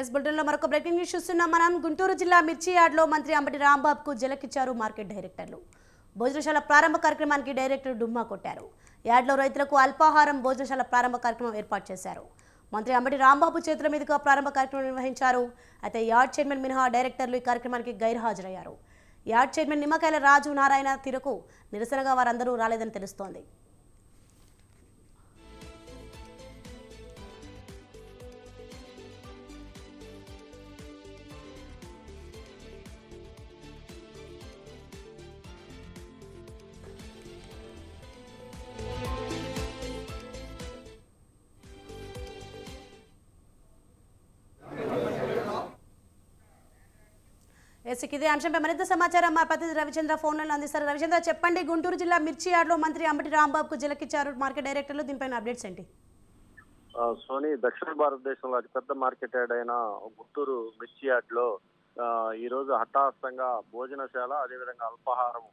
Yes బులెటిన్లో మరొక breaking news చూస్తున్నాం మనం. గుంటూరు జిల్లా మిర్చి యార్డ్లో మంత్రి అంబటి రాంబాబుకు జలకిచ్చారు మార్కెట్ డైరెక్టర్లు. భోజనశాల ప్రారంభ కార్యక్రమానికి డైరెక్టర్ డుమ్మా కొట్టారు. యార్డ్లో రైతులకు అల్పాహారం భోజనశాల ప్రారంభ కార్యక్రమం ఏర్పాటు చేశారు. మంత్రి అంబటి రాంబాబు చేతుల మీదుగా ప్రారంభ కార్యక్రమం నిర్వహించారు. అయితే యార్డ్ చైర్మన్ మినహా డైరెక్టర్లు ఈ కార్యక్రమానికి గైర్హాజరయ్యారు. యార్డ్ చైర్మన్ నిమ్మకాయల రాజు నారాయణ తీరుకు నిరసనగా వారందరూ రాలేదని తెలుస్తోంది. ఎస్ ఇదే అంశంపై మరింత సమాచారం మా ప్రతినిధి రవిచంద్ర ఫోన్లను అందిస్తారు. రవిచంద్ర చెప్పండి గుంటూరు జిల్లా మిర్చి యార్డ్లో మంత్రి అంబటి రాంబాబుకు జిలకిచ్చారు మార్కెట్ డైరెక్టర్లు దీనిపైన అప్డేట్స్ ఏంటి? సోనీ దక్షిణ భారతదేశంలో అతిపెద్ద మార్కెట్ యార్డ్ అయిన గుంటూరు మిర్చి యార్డ్లో ఈరోజు హఠాత్తంగా భోజనశాల అదేవిధంగా అల్పాహారం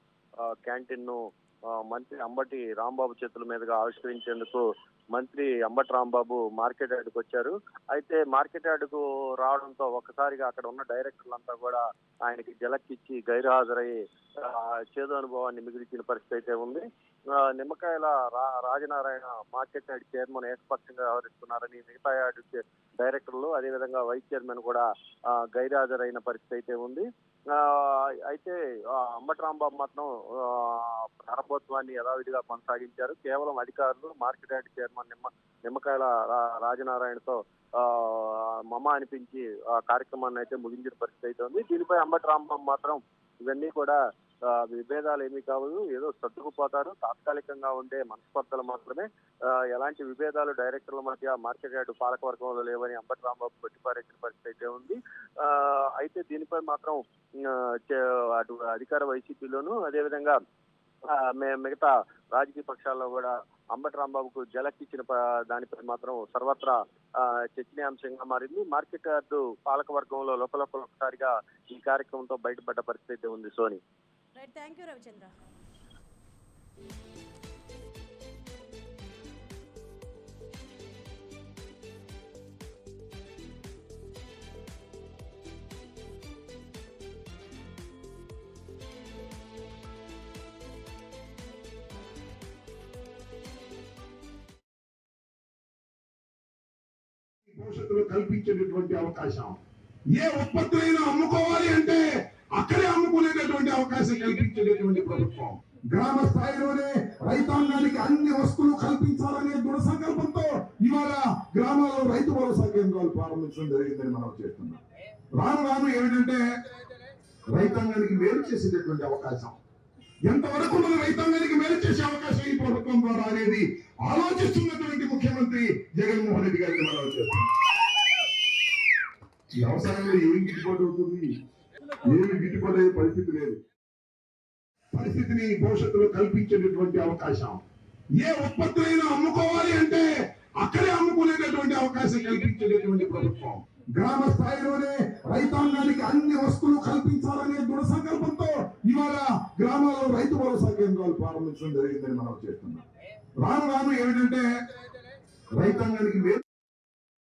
క్యాంటీన్ను మంత్రి అంబటి రాంబాబు చేతుల మీదుగా ఆవిష్కరించేందుకు మంత్రి అంబటి రాంబాబు మార్కెట్ యార్డ్కి వచ్చారు. అయితే మార్కెట్ యార్డుకు రావడంతో ఒక్కసారిగా అక్కడ ఉన్న డైరెక్టర్లంతా కూడా ఆయనకి జలక్కిచ్చి గైర్హాజరయ్యి చేదు అనుభవాన్ని మిగిలిచిన పరిస్థితి అయితే ఉంది. నిమ్మకాయల రా రాజనారాయణ మార్కెట్ యార్డ్ చైర్మన్ ఏకపక్షంగా వ్యవహరిస్తున్నారని మిగతా యార్డు డైరెక్టర్లు అదేవిధంగా వైస్ చైర్మన్ కూడా ఆ, గైర్హాజరైన పరిస్థితి అయితే ఉంది. అయితే ఆ, మాత్రం ప్రారంభోత్సవాన్ని యథావిధిగా కొనసాగించారు. కేవలం అధికారులు మార్కెట్ యార్డ్ చైర్మన్ నిమ్మ నిమ్మకాయల రాజనారాయణతో మమ అనిపించి ఆ కార్యక్రమాన్ని అయితే ముగించిన పరిస్థితి అయితే ఉంది. దీనిపై అంబటి రాంబాబు మాత్రం ఇవన్నీ కూడా విభేదాలు ఏమీ కావు ఏదో సర్దుకుపోతారు. తాత్కాలికంగా ఉండే మనస్పర్ధలు మాత్రమే. ఎలాంటి విభేదాలు డైరెక్టర్ల మధ్య మార్కెట్ యార్డు పాలకవర్గంలో లేవని అంబటి రాంబాబు కొట్టిపారేసిన పరిస్థితి అయితే ఉంది. అయితే దీనిపై మాత్రం అటు అధికార వైసీపీలోను అదేవిధంగా మిగతా రాజకీయ పక్షాల్లో కూడా అంబటి రాంబాబుకు జలక్కిచ్చిన ప- దానిపై మాత్రం సర్వత్రా చర్చనీయాంశంగా మారింది. మార్కెట్ యార్డు పాలకవర్గంలో లోపల ఒకసారిగా ఈ కార్యక్రమంతో బయటపడ్డ పరిస్థితి అయితే ఉంది Soni. Right thank you Ravichandra భవిష్యత్తులో కల్పించేటటువంటి అవకాశం. ఏ ఉత్పత్తులైనా అమ్ముకోవాలి అంటే అక్కడే అమ్ముకునేటటువంటి అవకాశం కల్పించేటటువంటి ప్రభుత్వం. గ్రామ స్థాయిలోనే రైతాంగానికి అన్ని వస్తువులు కల్పించాలనే దృఢ సంకల్పంతో ఇవాళ గ్రామాల్లో రైతు భరోసా కేంద్రాలు ప్రారంభించడం జరిగిందని మనం చేస్తున్నాం. రాను రాను ఏమిటంటే రైతాంగానికి మేలు చేసేటటువంటి అవకాశం. ఎంతవరకు మన రైతాంగానికి మేలు చేసే అవకాశం ఈ ప్రభుత్వం ద్వారా అనేది ఆలోచిస్తున్నటువంటి ముఖ్యమంత్రి జగన్మోహన్ రెడ్డి గారికి మనం చేస్తున్నాం. వ్యవసాయంలో ఏం గిట్టుబాటు అవుతుంది? ఏమి గిట్టుబాటు పరిస్థితి లేదు. పరిస్థితిని భవిష్యత్తులో కల్పించేటటువంటి అవకాశం. ఏ ఉత్పత్తులైనా అమ్ముకోవాలి అంటే అక్కడే అమ్ముకునేటటువంటి అవకాశం కల్పించేటటువంటి ప్రభుత్వం. గ్రామ స్థాయిలోనే రైతాంగానికి అన్ని వస్తువులు కల్పించాలనే దృఢ సంకల్పంతో ఇవాళ గ్రామాల్లో రైతు భరోసా కేంద్రాలు ప్రారంభించడం జరిగిందని మనం చేస్తున్నాం. రాను రాను ఏమిటంటే రైతాంగానికి